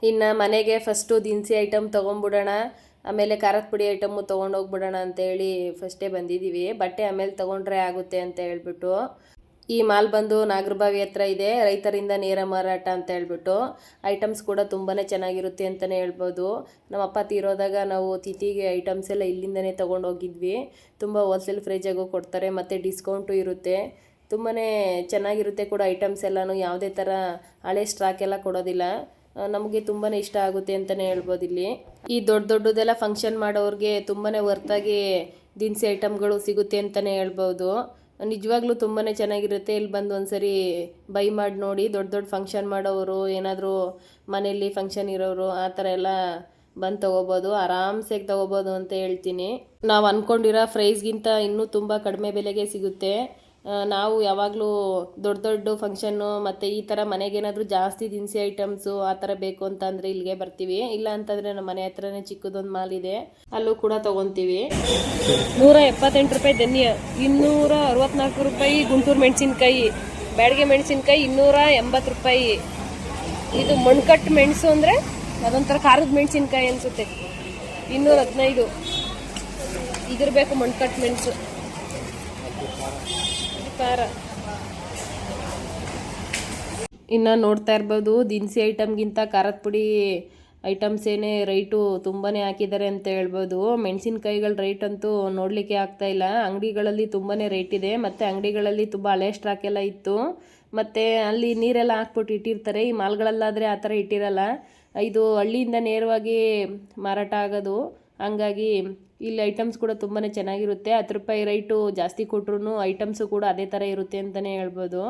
ಇನ್ನು ಮನೆಗೆ ಫಸ್ಟು ದಿನಸಿ ಐಟಮ್ ತೊಗೊಂಬಿಡೋಣ ಆಮೇಲೆ ಖಾರದ ಪುಡಿ ಐಟಮು ತೊಗೊಂಡೋಗ್ಬಿಡೋಣ ಅಂತೇಳಿ ಫಸ್ಟೇ ಬಂದಿದ್ದೀವಿ ಬಟ್ಟೆ ಆಮೇಲೆ ತೊಗೊಂಡ್ರೆ ಆಗುತ್ತೆ ಅಂತ ಹೇಳ್ಬಿಟ್ಟು, ಈ ಮಾಲ್ ಬಂದು ನಾಗರಬಾವಿ ಹತ್ರ ಇದೆ, ರೈತರಿಂದ ನೇರ ಮಾರಾಟ ಅಂತ ಹೇಳ್ಬಿಟ್ಟು ಐಟಮ್ಸ್ ಕೂಡ ತುಂಬಾ ಚೆನ್ನಾಗಿರುತ್ತೆ ಅಂತಲೇ ಹೇಳ್ಬೋದು. ನಮ್ಮ ಅಪ್ಪ ತೀರೋದಾಗ ನಾವು ತಿಥಿಗೆ ಐಟಮ್ಸ್ ಎಲ್ಲ ಇಲ್ಲಿಂದನೇ ತೊಗೊಂಡೋಗಿದ್ವಿ ತುಂಬ ಹೋಲ್ಸೇಲ್ ಫ್ರೇಜಾಗೂ ಕೊಡ್ತಾರೆ, ಮತ್ತು ಡಿಸ್ಕೌಂಟು ಇರುತ್ತೆ. ತುಂಬಾ ಚೆನ್ನಾಗಿರುತ್ತೆ ಕೂಡ ಐಟಮ್ಸ್ ಎಲ್ಲನೂ, ಯಾವುದೇ ಥರ ಹಳೆ ಸ್ಟಾಕ್ ಎಲ್ಲ ಕೊಡೋದಿಲ್ಲ. ನಮಗೆ ತುಂಬಾ ಇಷ್ಟ ಆಗುತ್ತೆ ಅಂತಲೇ ಹೇಳ್ಬೋದು ಇಲ್ಲಿ. ಈ ದೊಡ್ಡ ದೊಡ್ಡದೆಲ್ಲ ಫಂಕ್ಷನ್ ಮಾಡೋರಿಗೆ ತುಂಬಾ ವರ್ತಾಗಿ ದಿನಸಿ ಐಟಮ್ಗಳು ಸಿಗುತ್ತೆ ಅಂತಲೇ ಹೇಳ್ಬೋದು. ನಿಜವಾಗ್ಲೂ ತುಂಬಾ ಚೆನ್ನಾಗಿರುತ್ತೆ. ಇಲ್ಲಿ ಬಂದು ಒಂದ್ಸರಿ ಬೈ ಮಾಡಿ ನೋಡಿ, ದೊಡ್ಡ ದೊಡ್ಡ ಫಂಕ್ಷನ್ ಮಾಡೋರು ಏನಾದರೂ ಮನೆಯಲ್ಲಿ ಫಂಕ್ಷನ್ ಇರೋರು ಆ ಥರ ಎಲ್ಲ ಬಂದು ತೊಗೋಬೋದು. ಆರಾಮ್ಸೆಗೆ ತೊಗೋಬೋದು ಅಂತ ಹೇಳ್ತೀನಿ. ನಾವು ಅಂದ್ಕೊಂಡಿರೋ ಪ್ರೈಸ್ಗಿಂತ ಇನ್ನೂ ತುಂಬ ಕಡಿಮೆ ಬೆಲೆಗೆ ಸಿಗುತ್ತೆ. ನಾವು ಯಾವಾಗಲೂ ದೊಡ್ಡ ದೊಡ್ಡ ಫಂಕ್ಷನ್ನು ಮತ್ತು ಈ ಥರ ಮನೆಗೇನಾದರೂ ಜಾಸ್ತಿ ದಿನಸಿ ಐಟಮ್ಸು ಆ ಥರ ಬೇಕು ಅಂತಂದರೆ ಇಲ್ಲಿಗೆ ಬರ್ತೀವಿ. ಇಲ್ಲ ಅಂತಂದರೆ ನಮ್ಮ ಮನೆ ಹತ್ರನೇ ಚಿಕ್ಕದೊಂದು ಮಾಲ್ ಇದೆ. ಅಲ್ಲೂ ಕೂಡ ತೊಗೊತೀವಿ. ನೂರ ಎಪ್ಪತ್ತೆಂಟು ರೂಪಾಯಿ ಧನ್ಯ ಇನ್ನೂರ ಅರವತ್ನಾಲ್ಕು ರೂಪಾಯಿ ಗುಂಟೂರು ಮೆಣಸಿನ್ಕಾಯಿ, ಬ್ಯಾಡಿಗೆ ಮೆಣಸಿನ್ಕಾಯಿ ಇನ್ನೂರ ಎಂಬತ್ತು ರೂಪಾಯಿ. ಇದು ಮಣ್ಕಟ್ಟು ಮೆಣಸು ಅಂದರೆ ಅದೊಂಥರ ಖಾರದ ಮೆಣಸಿನ್ಕಾಯಿ ಅನಿಸುತ್ತೆ. ಇನ್ನೂರ ಹದಿನೈದು. ಇದಿರಬೇಕು ಮಣ್ಕಟ್ಟು ಮೆಣಸು. ಖಾರ ಇನ್ನು ನೋಡ್ತಾ ಇರ್ಬೋದು, ದಿನಸಿ ಐಟಮ್ಗಿಂತ ಖಾರದ ಪುಡಿ ಐಟಮ್ಸ್ ಏನೇ ರೈಟು ತುಂಬಾ ಹಾಕಿದ್ದಾರೆ ಅಂತ ಹೇಳ್ಬೋದು. ಮೆಣಸಿನ್ಕಾಯಿಗಳ ರೇಟ್ ಅಂತೂ ನೋಡಲಿಕ್ಕೆ ಇಲ್ಲ. ಅಂಗಡಿಗಳಲ್ಲಿ ತುಂಬಾ ರೇಟ್ ಇದೆ. ಮತ್ತು ಅಂಗಡಿಗಳಲ್ಲಿ ತುಂಬ ಹಳೆ ಸ್ಟ್ರಾಕ್ ಎಲ್ಲ ಇತ್ತು. ಮತ್ತು ಅಲ್ಲಿ ನೀರೆಲ್ಲ ಹಾಕ್ಬಿಟ್ಟು ಇಟ್ಟಿರ್ತಾರೆ. ಈ ಮಾಲ್ಗಳಲ್ಲಾದರೆ ಆ ಥರ ಇಟ್ಟಿರಲ್ಲ. ಇದು ಹಳ್ಳಿಯಿಂದ ನೇರವಾಗಿ ಮಾರಾಟ ಆಗೋದು. ಹಂಗಾಗಿ ಇಲ್ಲಿ ಐಟಮ್ಸ್ ಕೂಡ ತುಂಬಾ ಚೆನ್ನಾಗಿರುತ್ತೆ. ಹತ್ತು ರೂಪಾಯಿ ರೈಟು ಜಾಸ್ತಿ ಕೊಟ್ರು ಐಟಮ್ಸು ಕೂಡ ಅದೇ ಥರ ಇರುತ್ತೆ ಅಂತಲೇ ಹೇಳ್ಬೋದು.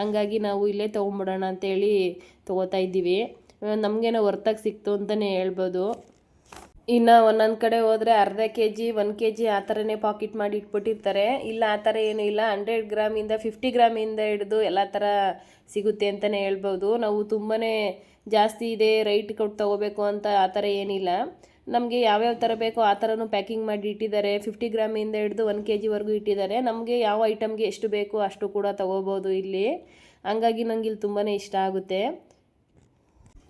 ಹಂಗಾಗಿ ನಾವು ಇಲ್ಲೇ ತೊಗೊಂಬಿಡೋಣ ಅಂತೇಳಿ ತೊಗೋತಾ ಇದ್ದೀವಿ. ನಮಗೇನೋ ಹೊರ್ತಾಗಿ ಸಿಕ್ತು ಅಂತಲೇ ಹೇಳ್ಬೋದು. ಇನ್ನು ಒಂದೊಂದು ಕಡೆ ಹೋದರೆ ಅರ್ಧ K G one K G ಆ ಥರನೇ ಪಾಕೆಟ್ ಮಾಡಿ ಇಟ್ಬಿಟ್ಟಿರ್ತಾರೆ. ಇಲ್ಲ ಆ ಥರ ಏನೂ ಇಲ್ಲ. ಹಂಡ್ರೆಡ್ ಗ್ರಾಮಿಂದ ಫಿಫ್ಟಿ ಗ್ರಾಮಿಂದ ಹಿಡಿದು ಎಲ್ಲ ಥರ ಸಿಗುತ್ತೆ ಅಂತಲೇ ಹೇಳ್ಬೋದು. ನಾವು ತುಂಬಾ ಜಾಸ್ತಿ ಇದೆ ರೈಟ್ ಕೊಟ್ಟು ತೊಗೋಬೇಕು ಅಂತ ಆ ಥರ ಏನಿಲ್ಲ. ನಮಗೆ ಯಾವ್ಯಾವ ಥರ ಬೇಕೋ ಆ ಥರನೂ ಪ್ಯಾಕಿಂಗ್ ಮಾಡಿ ಇಟ್ಟಿದ್ದಾರೆ. ಫಿಫ್ಟಿ ಗ್ರಾಮಿಂದ ಹಿಡಿದು ಒನ್ ಕೆ ಜಿವರೆಗೂ ಇಟ್ಟಿದ್ದಾರೆ. ನಮಗೆ ಯಾವ ಐಟಮ್ಗೆ ಎಷ್ಟು ಬೇಕೋ ಅಷ್ಟು ಕೂಡ ತೊಗೋಬೋದು ಇಲ್ಲಿ. ಹಂಗಾಗಿ ನಂಗೆ ಇಲ್ಲಿ ತುಂಬಾ ಇಷ್ಟ ಆಗುತ್ತೆ.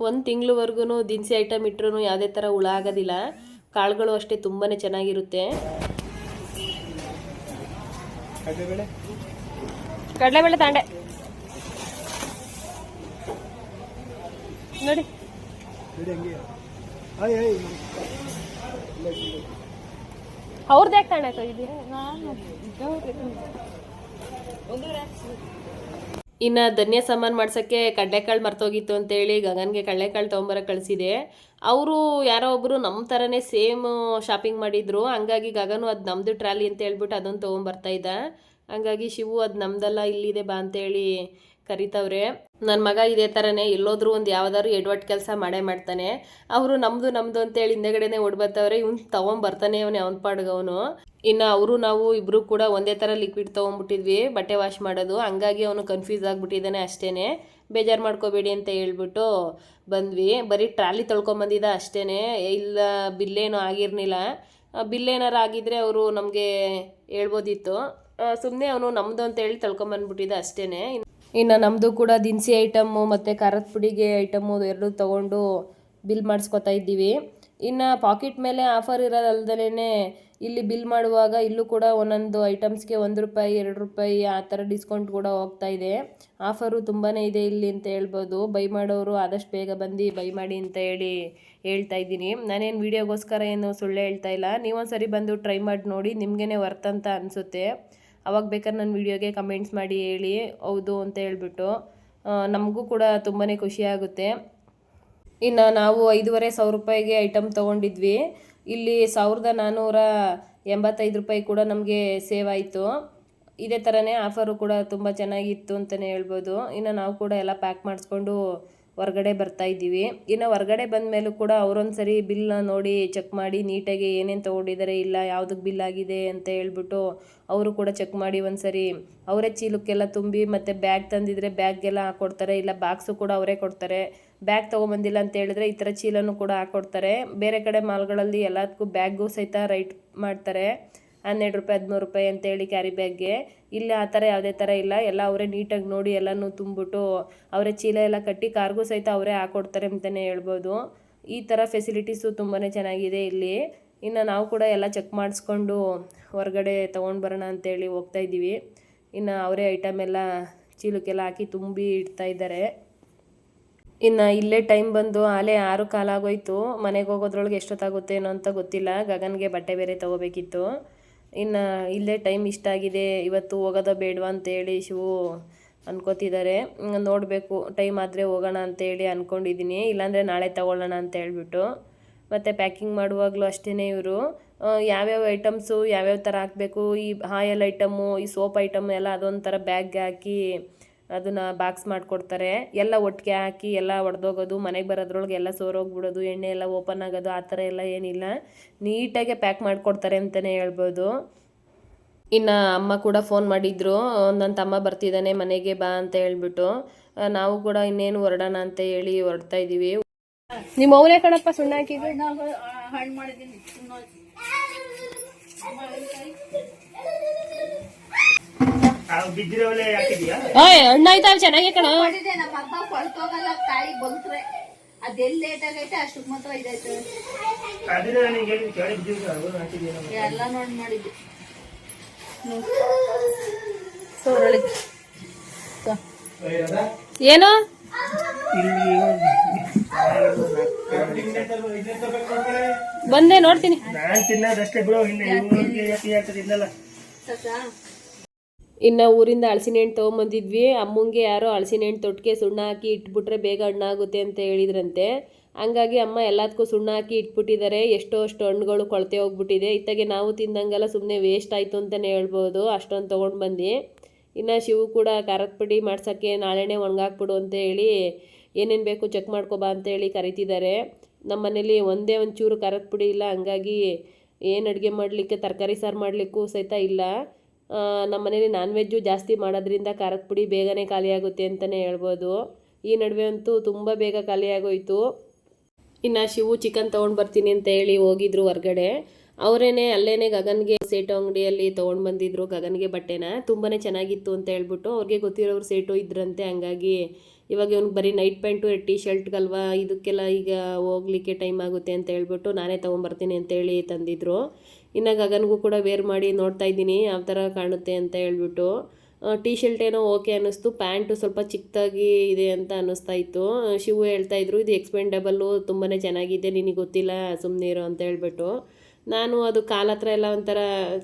ಒಂದು ತಿಂಗಳವರೆಗೂ ದಿನಸಿ ಐಟಮ್ ಇಟ್ಟರು ಯಾವುದೇ ಥರ ಹುಳ ಆಗೋದಿಲ್ಲ. ಕಾಳುಗಳು ಅಷ್ಟೇ ತುಂಬಾ ಚೆನ್ನಾಗಿರುತ್ತೆ. ಕಡಲೆಬೇಳೆ ಕಡಲೆಬೇಳೆ ತಾಂಡೆ. ನೋಡಿ. ಅವ್ರದ್ದು ಯಾಕೆ ಇನ್ನು ಧನ್ಯ ಸಾಮಾನು ಮಾಡ್ಸೋಕ್ಕೆ ಕಡಲೆಕಾಳು ಮರ್ತೋಗಿತ್ತು ಅಂತೇಳಿ ಗಗನ್ಗೆ ಕಡಲೆಕಾಳು ತೊಗೊಂಬರ ಕಳಿಸಿದೆ. ಅವರು ಯಾರೋ ಒಬ್ಬರು ನಮ್ಮ ಥರನೇ ಸೇಮ್ ಶಾಪಿಂಗ್ ಮಾಡಿದ್ರು. ಹಂಗಾಗಿ ಗಗನು ಅದು ನಮ್ಮದು ಟ್ರಾಲಿ ಅಂತ ಹೇಳ್ಬಿಟ್ಟು ಅದನ್ನು ತೊಗೊಂಬರ್ತಾ ಇದ್ದ. ಹಂಗಾಗಿ ಶಿವು ಅದು ನಮ್ದಲ್ಲ ಇಲ್ಲಿದೆ ಬಾ ಅಂತೇಳಿ ಕರಿತವ್ರೆ. ನನ್ನ ಮಗ ಇದೇ ಥರನೇ ಎಲ್ಲೋದ್ರೂ ಒಂದು ಯಾವ್ದಾದ್ರು ಎಡ್ವಾಟ್ ಕೆಲಸ ಮಾಡೇ ಮಾಡ್ತಾನೆ. ಅವರು ನಮ್ಮದು ನಮ್ಮದು ಅಂತೇಳಿ ಹಿಂದೆಗಡೆನೆ ಓಡ್ಬರ್ತವ್ರೆ ಇವ್ನು ತೊಗೊಂಬರ್ತಾನೆ ಅವನೇ ಅವ್ನ ಪಾಡ್ಗೆ ಅವನು. ಇನ್ನು ಅವರು ನಾವು ಇಬ್ಬರು ಕೂಡ ಒಂದೇ ಥರ ಲಿಕ್ವಿಡ್ ತೊಗೊಂಡ್ಬಿಟ್ಟಿದ್ವಿ ಬಟ್ಟೆ ವಾಶ್ ಮಾಡೋದು. ಹಂಗಾಗಿ ಅವನು ಕನ್ಫ್ಯೂಸ್ ಆಗಿಬಿಟ್ಟಿದ್ದಾನೆ ಅಷ್ಟೇ ಬೇಜಾರು ಮಾಡ್ಕೋಬೇಡಿ ಅಂತ ಹೇಳ್ಬಿಟ್ಟು ಬಂದ್ವಿ. ಬರೀ ಟ್ರಾಲಿ ತೊಳ್ಕೊಂಬಂದಿದ್ದ ಅಷ್ಟೇ ಇಲ್ಲ, ಬಿಲ್ಲೇನು ಆಗಿರಲಿಲ್ಲ ಬಿಲ್ ಏನಾರು ಆಗಿದ್ರೆ ಅವರು ನಮಗೆ ಹೇಳ್ಬೋದಿತ್ತು. ಸುಮ್ಮನೆ ಅವನು ನಮ್ಮದು ಅಂತೇಳಿ ತೊಳ್ಕೊಂಬಂದ್ಬಿಟ್ಟಿದ್ದ ಅಷ್ಟೇ ಇನ್ನು ನಮ್ಮದು ಕೂಡ ದಿನಸಿ ಐಟಮ್ಮು ಮತ್ತು ಖಾರದ ಪುಡಿಗೆ ಐಟಮ್ಮು ಎರಡು ತೊಗೊಂಡು ಬಿಲ್ ಮಾಡಿಸ್ಕೊತಾ ಇದ್ದೀವಿ. ಇನ್ನು ಪಾಕೆಟ್ ಮೇಲೆ ಆಫರ್ ಇರೋದಲ್ದಲೇ ಇಲ್ಲಿ ಬಿಲ್ ಮಾಡುವಾಗ ಇಲ್ಲೂ ಕೂಡ ಒಂದೊಂದು ಐಟಮ್ಸ್ಗೆ ಒಂದು ರೂಪಾಯಿ, ಎರಡು ರೂಪಾಯಿ ಆ ಥರ ಡಿಸ್ಕೌಂಟ್ ಕೂಡ ಹೋಗ್ತಾ ಇದೆ. ಆಫರು ತುಂಬಾ ಇದೆ ಇಲ್ಲಿ ಅಂತ ಹೇಳ್ಬೋದು. ಬೈ ಮಾಡೋರು ಆದಷ್ಟು ಬೇಗ ಬಂದು ಬೈ ಮಾಡಿ ಅಂತ ಹೇಳಿ ಹೇಳ್ತಾ ಇದ್ದೀನಿ. ನಾನೇನು ವೀಡಿಯೋಗೋಸ್ಕರ ಏನು ಸುಳ್ಳು ಹೇಳ್ತಾ ಇಲ್ಲ. ನೀವೊಂದು ಸರಿ ಬಂದು ಟ್ರೈ ಮಾಡಿ ನೋಡಿ. ನಿಮಗೇ ವರ್ತ್ ಅಂತ ಅನಿಸುತ್ತೆ. ಅವಾಗ ಬೇಕಾದ್ರೆ ನನ್ನ ವೀಡಿಯೋಗೆ ಕಮೆಂಟ್ಸ್ ಮಾಡಿ ಹೇಳಿ, ಹೌದು ಅಂತ ಹೇಳ್ಬಿಟ್ಟು ನಮಗೂ ಕೂಡ ತುಂಬಾ ಖುಷಿಯಾಗುತ್ತೆ ಇನ್ನು ನಾವು ಐದೂವರೆ ಸಾವಿರ ರೂಪಾಯಿಗೆ ಐಟಮ್ ತೊಗೊಂಡಿದ್ವಿ. ಇಲ್ಲಿ ಸಾವಿರದ ನಾನ್ನೂರ ಎಂಬತ್ತೈದು ರೂಪಾಯಿ ಕೂಡ ನಮಗೆ ಸೇವ್ ಆಯಿತು. ಇದೇ ಥರನೇ ಆಫರು ಕೂಡ ತುಂಬ ಚೆನ್ನಾಗಿತ್ತು ಅಂತಲೇ ಹೇಳ್ಬೋದು. ಇನ್ನು ನಾವು ಕೂಡ ಎಲ್ಲ ಪ್ಯಾಕ್ ಮಾಡಿಸ್ಕೊಂಡು ಹೊರ್ಗಡೆ ಬರ್ತಾ ಇದ್ದೀವಿ. ಇನ್ನು ಹೊರ್ಗಡೆ ಬಂದ ಮೇಲೂ ಕೂಡ ಅವರೊಂದು ಸರಿ ಬಿಲ್ನ ನೋಡಿ ಚೆಕ್ ಮಾಡಿ ನೀಟಾಗಿ ಏನೇನು ತೊಗೊಂಡಿದ್ದಾರೆ ಇಲ್ಲ ಯಾವುದಕ್ಕೆ ಬಿಲ್ ಆಗಿದೆ ಅಂತ ಹೇಳ್ಬಿಟ್ಟು ಅವರು ಕೂಡ ಚೆಕ್ ಮಾಡಿ ಒಂದು ಸರಿ ಅವರೇ ಚೀಲಕ್ಕೆಲ್ಲ ತುಂಬಿ ಮತ್ತು ಬ್ಯಾಗ್ ತಂದಿದ್ರೆ ಬ್ಯಾಗ್ಗೆಲ್ಲ ಹಾಕ್ಕೊಡ್ತಾರೆ ಇಲ್ಲ ಬಾಕ್ಸು ಕೂಡ ಅವರೇ ಕೊಡ್ತಾರೆ. ಬ್ಯಾಗ್ ತೊಗೊಂಬಂದಿಲ್ಲ ಅಂತ ಹೇಳಿದ್ರೆ ಈ ಥರ ಚೀಲನೂ ಕೂಡ ಹಾಕ್ಕೊಡ್ತಾರೆ ಬೇರೆ ಕಡೆ ಮಾಲ್ಗಳಲ್ಲಿ ಎಲ್ಲದಕ್ಕೂ ಬ್ಯಾಗು ಸಹಿತ ರೈಟ್ ಮಾಡ್ತಾರೆ. ಹನ್ನೆರಡು ರೂಪಾಯಿ, ಹದಿಮೂರು ರೂಪಾಯಿ ಅಂತೇಳಿ ಕ್ಯಾರಿ ಬ್ಯಾಗ್ಗೆ ಇಲ್ಲಿ, ಆ ಥರ ಯಾವುದೇ ಥರ ಇಲ್ಲ. ಎಲ್ಲ ಅವರೇ ನೀಟಾಗಿ ನೋಡಿ ಎಲ್ಲನೂ ತುಂಬಿಬಿಟ್ಟು ಅವರೇ ಚೀಲ ಎಲ್ಲ ಕಟ್ಟಿ ಕಾರ್ಗೂ ಸಹಿತ ಅವರೇ ಹಾಕ್ಕೊಡ್ತಾರೆ ಅಂತಲೇ ಹೇಳ್ಬೋದು. ಈ ಥರ ಫೆಸಿಲಿಟೀಸು ತುಂಬಾ ಚೆನ್ನಾಗಿದೆ ಇಲ್ಲಿ. ಇನ್ನು ನಾವು ಕೂಡ ಎಲ್ಲ ಚೆಕ್ ಮಾಡಿಸ್ಕೊಂಡು ಹೊರಗಡೆ ತೊಗೊಂಡು ಬರೋಣ ಅಂತೇಳಿ ಹೋಗ್ತಾ ಇದ್ದೀವಿ. ಇನ್ನು ಅವರೇ ಐಟಮ್ ಎಲ್ಲ ಚೀಲಕ್ಕೆಲ್ಲ ಹಾಕಿ ತುಂಬಿ ಇಡ್ತಾ ಇದ್ದಾರೆ. ಇನ್ನು ಇಲ್ಲೇ ಟೈಮ್ ಬಂದು ಆಲೇ ಆರು ಕಾಲಾಗೋಯ್ತು. ಮನೆಗೆ ಹೋಗೋದ್ರೊಳಗೆ ಎಷ್ಟೊತ್ತಾಗುತ್ತೆ ಏನೋ ಅಂತ ಗೊತ್ತಿಲ್ಲ. ಗಗನ್ಗೆ ಬಟ್ಟೆ ಬೇರೆ ತೊಗೋಬೇಕಿತ್ತು. ಇನ್ನು ಇಲ್ಲೇ ಟೈಮ್ ಇಷ್ಟ ಆಗಿದೆ, ಇವತ್ತು ಹೋಗೋದ ಬೇಡವಾ ಅಂತೇಳಿ ಶಿವು ಅನ್ಕೋತಿದ್ದಾರೆ ನೋಡಬೇಕು ಟೈಮ್ ಆದರೆ ಹೋಗೋಣ ಅಂತೇಳಿ ಅಂದ್ಕೊಂಡಿದ್ದೀನಿ ಇಲ್ಲಾಂದರೆ ನಾಳೆ ತಗೊಳ್ಳೋಣ ಅಂತ ಹೇಳ್ಬಿಟ್ಟು. ಮತ್ತು ಪ್ಯಾಕಿಂಗ್ ಮಾಡುವಾಗಲೂ ಅಷ್ಟೇ ಇವರು. ಯಾವ್ಯಾವ ಐಟಮ್ಸು ಯಾವ್ಯಾವ ಥರ ಹಾಕಬೇಕು, ಈ ಆಯಲ್ ಐಟಮು ಈ ಸೋಪ್ ಐಟಮ್ ಎಲ್ಲ ಅದೊಂಥರ ಬ್ಯಾಗ್ಗೆ ಹಾಕಿ ಅದನ್ನು ಬಾಕ್ಸ್ ಮಾಡಿಕೊಡ್ತಾರೆ. ಎಲ್ಲ ಒಟ್ಟಿಗೆ ಹಾಕಿ ಎಲ್ಲ ಒಡೆದೋಗೋದು ಮನೆಗೆ ಬರೋದ್ರೊಳಗೆ ಎಲ್ಲ ಸೋರೋಗ್ಬಿಡೋದು ಎಣ್ಣೆ ಎಲ್ಲ ಓಪನ್ ಆಗೋದು ಆ ಥರ ಎಲ್ಲ ಏನಿಲ್ಲ. ನೀಟಾಗೆ ಪ್ಯಾಕ್ ಮಾಡಿಕೊಡ್ತಾರೆ ಅಂತಲೇ ಹೇಳ್ಬೋದು. ಇನ್ನು ಅಮ್ಮ ಕೂಡ ಫೋನ್ ಮಾಡಿದ್ರು ನನ್ನ ತಮ್ಮ ಬರ್ತಿದ್ದಾನೆ ಮನೆಗೆ ಬಾ ಅಂತ ಹೇಳ್ಬಿಟ್ಟು. ನಾವು ಕೂಡ ಇನ್ನೇನು ಹೊರಡೋಣ ಅಂತ ಹೇಳಿ ಹೊರಡ್ತಾ ಇದ್ದೀವಿ ನಿಮ್ಮ ಅವರೇ ಕಣಪ್ಪ ಸುಣ್ಣ ಹಾಕಿದ್ದು. ಬಿದ್ದಿರೋ ಒಲೆ ಹಾಕಿದ್ಯಾ? ಹಣ್ಣಾಯ್ತಾ ಚೆನ್ನಾಗಿ ಕಣ. ಮಾಡಿದೆ ನಮ್ಮ ಅಮ್ಮ ಕೊಳ್ತೋಗಲ್ಲ ಕಾಯಿ ಬಂತ್ರೆ. ಅದೆಲ್ಲಿ ಲೇಟ್ ಆಗೈತೆ ಅಷ್ಟಕ್ಕೆ ಮಾತ್ರ ಇದಾಯ್ತು ಎಲ್ಲ ನೋಡಿ ಮಾಡಿದ್ದೆ. ಏನು? ಬಂದೆ ನೋಡ್ತೀನಿ. ನಾನು ತಿನ್ನೋದಷ್ಟೇ ಬಿಡು ಇನ್ನು ತಿನ್ನಲ್ಲ ಇನ್ನು ಊರಿಂದ ಹಳಸಿನ ಹಣ್ಣು ತೊಗೊಂಬಂದಿದ್ವಿ. ಅಮ್ಮಂಗೆ ಯಾರೋ ಹಳಸಿನ ಹಣ್ಣು ತೊಟ್ಟಿಗೆ ಸುಣ್ಣ ಹಾಕಿ ಇಟ್ಬಿಟ್ರೆ ಬೇಗ ಹಣ್ಣಾಗುತ್ತೆ ಅಂತ ಹೇಳಿದ್ರಂತೆ. ಹಂಗಾಗಿ ಅಮ್ಮ ಎಲ್ಲದಕ್ಕೂ ಸುಣ್ಣ ಹಾಕಿ ಇಟ್ಬಿಟ್ಟಿದ್ದಾರೆ. ಎಷ್ಟೋ ಅಷ್ಟು ಹಣ್ಣುಗಳು ಕೊಳತೆ ಹೋಗ್ಬಿಟ್ಟಿದೆ. ಇತ್ತಾಗೆ ನಾವು ತಿಂದಂಗೆಲ್ಲ ಸುಮ್ಮನೆ ವೇಸ್ಟ್ ಆಯಿತು ಅಂತಲೇ ಹೇಳ್ಬೋದು. ಅಷ್ಟೊಂದು ತೊಗೊಂಡು ಬಂದು ಇನ್ನು ಶಿವು ಕೂಡ ಖಾರದ ಪುಡಿ ಮಾಡ್ಸೋಕ್ಕೆ ನಾಳೆನೇ ಒಣಗಾಕ್ಬಿಡು ಅಂತ ಹೇಳಿ ಏನೇನು ಬೇಕು ಚೆಕ್ ಮಾಡ್ಕೊಬಾ ಅಂತೇಳಿ ಕರಿತಿದ್ದಾರೆ ನಮ್ಮ ಮನೇಲಿ ಒಂದೇ ಒಂದು ಚೂರು ಖಾರದ ಪುಡಿ ಇಲ್ಲ. ಹಂಗಾಗಿ ಏನು ಅಡುಗೆ ಮಾಡಲಿಕ್ಕೆ ತರಕಾರಿ ಸಾರು ಮಾಡಲಿಕ್ಕೂ ಸಹಿತ ಇಲ್ಲ. ನಮ್ಮ ಮನೇಲಿ ನಾನ್ ವೆಜ್ಜು ಜಾಸ್ತಿ ಮಾಡೋದ್ರಿಂದ ಖಾರದ ಪುಡಿ ಬೇಗನೆ ಖಾಲಿಯಾಗುತ್ತೆ ಅಂತಲೇ ಹೇಳ್ಬೋದು. ಈ ನಡುವೆ ಅಂತೂ ತುಂಬ ಬೇಗ ಖಾಲಿಯಾಗೋಯ್ತು. ಇನ್ನು ಶಿವು ಚಿಕನ್ ತೊಗೊಂಡು ಬರ್ತೀನಿ ಅಂತ ಹೇಳಿ ಹೋಗಿದ್ರು ಹೊರಗಡೆ. ಅವರೇನೆ ಅಲ್ಲೇನೆ ಗಗನ್ಗೆ ಸೇಟು ಅಂಗಡಿಯಲ್ಲಿ ತೊಗೊಂಡು ಬಂದಿದ್ರು ಗಗನ್ಗೆ ಬಟ್ಟೆನ. ತುಂಬಾ ಚೆನ್ನಾಗಿತ್ತು ಅಂತ ಹೇಳ್ಬಿಟ್ಟು ಅವ್ರಿಗೆ ಗೊತ್ತಿರೋರು ಸೇಟು ಇದ್ರಂತೆ, ಹಂಗಾಗಿ ಇವಾಗ ಇವ್ನಿಗೆ ಬರೀ ನೈಟ್ ಪ್ಯಾಂಟು ಟೀ ಶರ್ಟ್ಗಲ್ವಾ ಇದಕ್ಕೆಲ್ಲ ಈಗ ಹೋಗ್ಲಿಕ್ಕೆ ಟೈಮ್ ಆಗುತ್ತೆ ಅಂತ ಹೇಳ್ಬಿಟ್ಟು ನಾನೇ ತೊಗೊಂಬರ್ತೀನಿ ಅಂತೇಳಿ ತಂದಿದ್ರು. ಇನ್ನು ಗಗನ್ಗೂ ಕೂಡ ವೇರ್ ಮಾಡಿ ನೋಡ್ತಾ ಇದ್ದೀನಿ ಯಾವ ಥರ ಕಾಣುತ್ತೆ ಅಂತ ಹೇಳ್ಬಿಟ್ಟು. ಟಿ ಶರ್ಟ್ ಏನೋ ಓಕೆ ಅನ್ನಿಸ್ತು ಪ್ಯಾಂಟು ಸ್ವಲ್ಪ ಚಿಕ್ಕದಾಗಿ ಇದೆ ಅಂತ ಅನ್ನಿಸ್ತಾ ಇತ್ತು. ಶಿವು ಹೇಳ್ತಾ ಇದ್ರು, ಇದು ಎಕ್ಸ್ಪೆಂಡಬಲ್ಲು ತುಂಬಾ ಚೆನ್ನಾಗಿದೆ, ನಿನಗೆ ಗೊತ್ತಿಲ್ಲ ಸುಮ್ಮನೆ ಇರೋ ಅಂತ ಹೇಳ್ಬಿಟ್ಟು. ನಾನು ಅದು ಕಾಲ ಹತ್ರ ಎಲ್ಲ ಒಂಥರ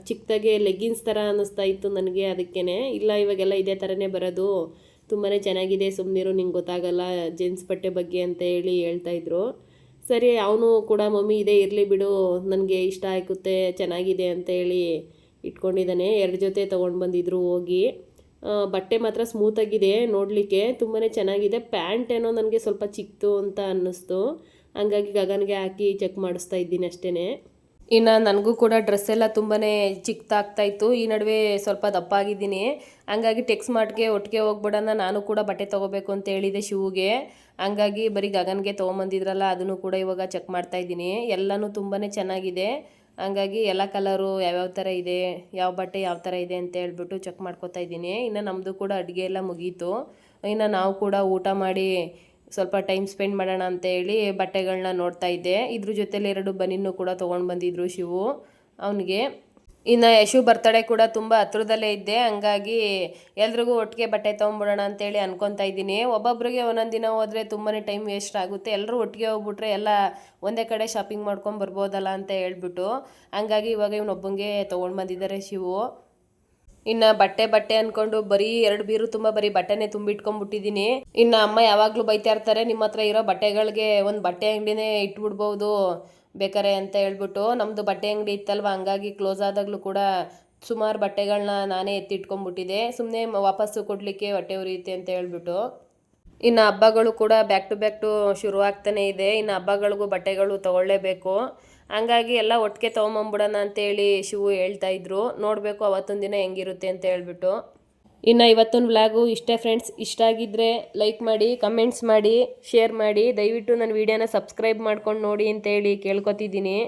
ಚಿಕ್ಕದಾಗೆ ಲೆಗ್ಗಿನ್ಸ್ ಥರ ಅನ್ನಿಸ್ತಾ ಇತ್ತು ನನಗೆ ಅದಕ್ಕೇ ಇಲ್ಲ, ಇವಾಗೆಲ್ಲ ಇದೇ ಥರನೇ ಬರೋದು. ತುಂಬಾ ಚೆನ್ನಾಗಿದೆ ಸುಮ್ಮನಿರು ನಿಂಗೆ ಗೊತ್ತಾಗಲ್ಲ ಜೆಂಟ್ಸ್ ಬಟ್ಟೆ ಬಗ್ಗೆ ಅಂತ ಹೇಳಿ ಹೇಳ್ತಾ ಇದ್ರು. ಸರಿ, ಅವನು ಕೂಡ, ಮಮ್ಮಿ, ಇದೇ ಇರಲಿ ಬಿಡು, ನನಗೆ ಇಷ್ಟ ಆಗುತ್ತೆ ಚೆನ್ನಾಗಿದೆ ಅಂತ ಹೇಳಿ ಇಟ್ಕೊಂಡಿದ್ದಾನೆ. ಎರಡು ಜೊತೆ ತೊಗೊಂಡು ಬಂದಿದ್ರು ಹೋಗಿ. ಬಟ್ಟೆ ಮಾತ್ರ ಸ್ಮೂತಾಗಿದೆ ನೋಡಲಿಕ್ಕೆ ತುಂಬಾ ಚೆನ್ನಾಗಿದೆ. ಪ್ಯಾಂಟ್ ಏನೋ ನನಗೆ ಸ್ವಲ್ಪ ಚಿಕ್ತು ಅಂತ ಅನ್ನಿಸ್ತು. ಹಂಗಾಗಿ ಗಗನ್ಗೆ ಹಾಕಿ ಚೆಕ್ ಮಾಡಿಸ್ತಾ ಇದ್ದೀನಿ ಅಷ್ಟೇ ಇನ್ನು ನನಗೂ ಕೂಡ ಡ್ರೆಸ್ ಎಲ್ಲ ತುಂಬಾ ಚಿಕ್ಕದಾಗ್ತಾಯಿತ್ತು. ಈ ನಡುವೆ ಸ್ವಲ್ಪ ದಪ್ಪ ಆಗಿದ್ದೀನಿ ಹಂಗಾಗಿ ಟೆಕ್ಸ್ ಮಾರ್ಟ್ಗೆ ಒಟ್ಟಿಗೆ ಹೋಗ್ಬಿಡೋಣ, ನಾನು ಕೂಡ ಬಟ್ಟೆ ತೊಗೋಬೇಕು ಅಂತ ಹೇಳಿದೆ ಶೂಗೆ ಹಂಗಾಗಿ ಬರೀ ಗಗನ್ಗೆ ತೊಗೊಂಬಂದಿದ್ರಲ್ಲ, ಅದನ್ನು ಕೂಡ ಇವಾಗ ಚೆಕ್ ಮಾಡ್ತಾ ಇದ್ದೀನಿ ಎಲ್ಲನೂ ತುಂಬಾ ಚೆನ್ನಾಗಿದೆ. ಹಂಗಾಗಿ ಎಲ್ಲ ಕಲರು ಯಾವ್ಯಾವ ಥರ ಇದೆ, ಯಾವ ಬಟ್ಟೆ ಯಾವ ಥರ ಇದೆ ಅಂತ ಹೇಳ್ಬಿಟ್ಟು ಚೆಕ್ ಮಾಡ್ಕೊತಾ ಇದ್ದೀನಿ ಇನ್ನು ನಮ್ಮದು ಕೂಡ ಅಡುಗೆ ಎಲ್ಲ ಮುಗೀತು. ಇನ್ನು ನಾವು ಕೂಡ ಊಟ ಮಾಡಿ ಸ್ವಲ್ಪ ಟೈಮ್ ಸ್ಪೆಂಡ್ ಮಾಡೋಣ ಅಂತ ಹೇಳಿ ಬಟ್ಟೆಗಳನ್ನ ನೋಡ್ತಾ ಇದ್ದೆ. ಇದ್ರ ಜೊತೆಲಿ ಎರಡು ಬನಿನ್ನು ಕೂಡ ತೊಗೊಂಡು ಬಂದಿದ್ರು ಶಿವು. ಅವನಿಗೆ ಇನ್ನು ಯಶು ಬರ್ತಡೇ ಕೂಡ ತುಂಬ ಹತ್ರದಲ್ಲೇ ಇದ್ದೆ. ಹಂಗಾಗಿ ಎಲ್ರಿಗೂ ಒಟ್ಟಿಗೆ ಬಟ್ಟೆ ತೊಗೊಂಬಿಡೋಣ ಅಂತೇಳಿ ಅನ್ಕೊತಾ ಇದ್ದೀನಿ. ಒಬ್ಬೊಬ್ರಿಗೆ ಒಂದೊಂದು ದಿನ ಹೋದರೆ ತುಂಬಾ ಟೈಮ್ ವೇಸ್ಟ್ ಆಗುತ್ತೆ. ಎಲ್ಲರೂ ಒಟ್ಟಿಗೆ ಹೋಗ್ಬಿಟ್ರೆ ಎಲ್ಲ ಒಂದೇ ಕಡೆ ಶಾಪಿಂಗ್ ಮಾಡ್ಕೊಂಡು ಬರ್ಬೋದಲ್ಲ ಅಂತ ಹೇಳ್ಬಿಟ್ಟು. ಹಂಗಾಗಿ ಇವಾಗ ಇವನೊಬ್ಬಂಗೆ ತೊಗೊಂಡು ಬಂದಿದ್ದಾರೆ ಶಿವು. ಇನ್ನು ಬಟ್ಟೆ ಬಟ್ಟೆ ಅನ್ಕೊಂಡು ಬರೀ ಎರಡು ಬೀರು ತುಂಬ ಬರೀ ಬಟ್ಟೆನೇ ತುಂಬಿಟ್ಕೊಂಡ್ಬಿಟ್ಟಿದ್ದೀನಿ ಇನ್ನು ಅಮ್ಮ ಯಾವಾಗಲೂ ಬೈತಾ ಇರ್ತಾರೆ, ನಿಮ್ಮ ಹತ್ರ ಇರೋ ಬಟ್ಟೆಗಳಿಗೆ ಒಂದು ಬಟ್ಟೆ ಅಂಗಡಿನೇ ಇಟ್ಬಿಡ್ಬೋದು ಬೇಕಾರೆ ಅಂತ ಹೇಳ್ಬಿಟ್ಟು. ನಮ್ಮದು ಬಟ್ಟೆ ಅಂಗಡಿ ಇತ್ತಲ್ವ, ಹಂಗಾಗಿ ಕ್ಲೋಸ್ ಆದಾಗಲೂ ಕೂಡ ಸುಮಾರು ಬಟ್ಟೆಗಳನ್ನ ನಾನೇ ಎತ್ತಿಟ್ಕೊಂಡ್ಬಿಟ್ಟಿದೆ. ಸುಮ್ಮನೆ ವಾಪಸ್ಸು ಕೊಡಲಿಕ್ಕೆ ಹೊಟ್ಟೆ ಉರಿಯುತ್ತೆ ಅಂತ ಹೇಳ್ಬಿಟ್ಟು. ಇನ್ನು ಹಬ್ಬಗಳು ಕೂಡ ಬ್ಯಾಕ್ ಟು ಬ್ಯಾಕ್ ಟು ಶುರು ಆಗ್ತಾನೆ ಇದೆ. ಇನ್ನು ಹಬ್ಬಗಳಿಗೂ ಬಟ್ಟೆಗಳು ತಗೊಳ್ಳೇಬೇಕು. ಹಂಗಾಗಿ ಎಲ್ಲ ಒಟ್ಟಿಗೆ ತೊಗೊಂಬಂಬಿಡೋಣ ಅಂತೇಳಿ ಶಿವು ಹೇಳ್ತಾ ಇದ್ರು. ನೋಡಬೇಕು ಅವತ್ತೊಂದು ದಿನ ಹೆಂಗಿರುತ್ತೆ ಅಂತ ಹೇಳ್ಬಿಟ್ಟು. ಇನ್ನು ಇವತ್ತಿನ ವ್ಲಾಗು ಇಷ್ಟೇ ಫ್ರೆಂಡ್ಸ್. ಇಷ್ಟ ಆಗಿದ್ದರೆ ಲೈಕ್ ಮಾಡಿ, ಕಮೆಂಟ್ಸ್ ಮಾಡಿ, ಶೇರ್ ಮಾಡಿ. ದಯವಿಟ್ಟು ನನ್ನ ವೀಡಿಯೋನ ಸಬ್ಸ್ಕ್ರೈಬ್ ಮಾಡ್ಕೊಂಡು ನೋಡಿ ಅಂತೇಳಿ ಕೇಳ್ಕೊತಿದ್ದೀನಿ.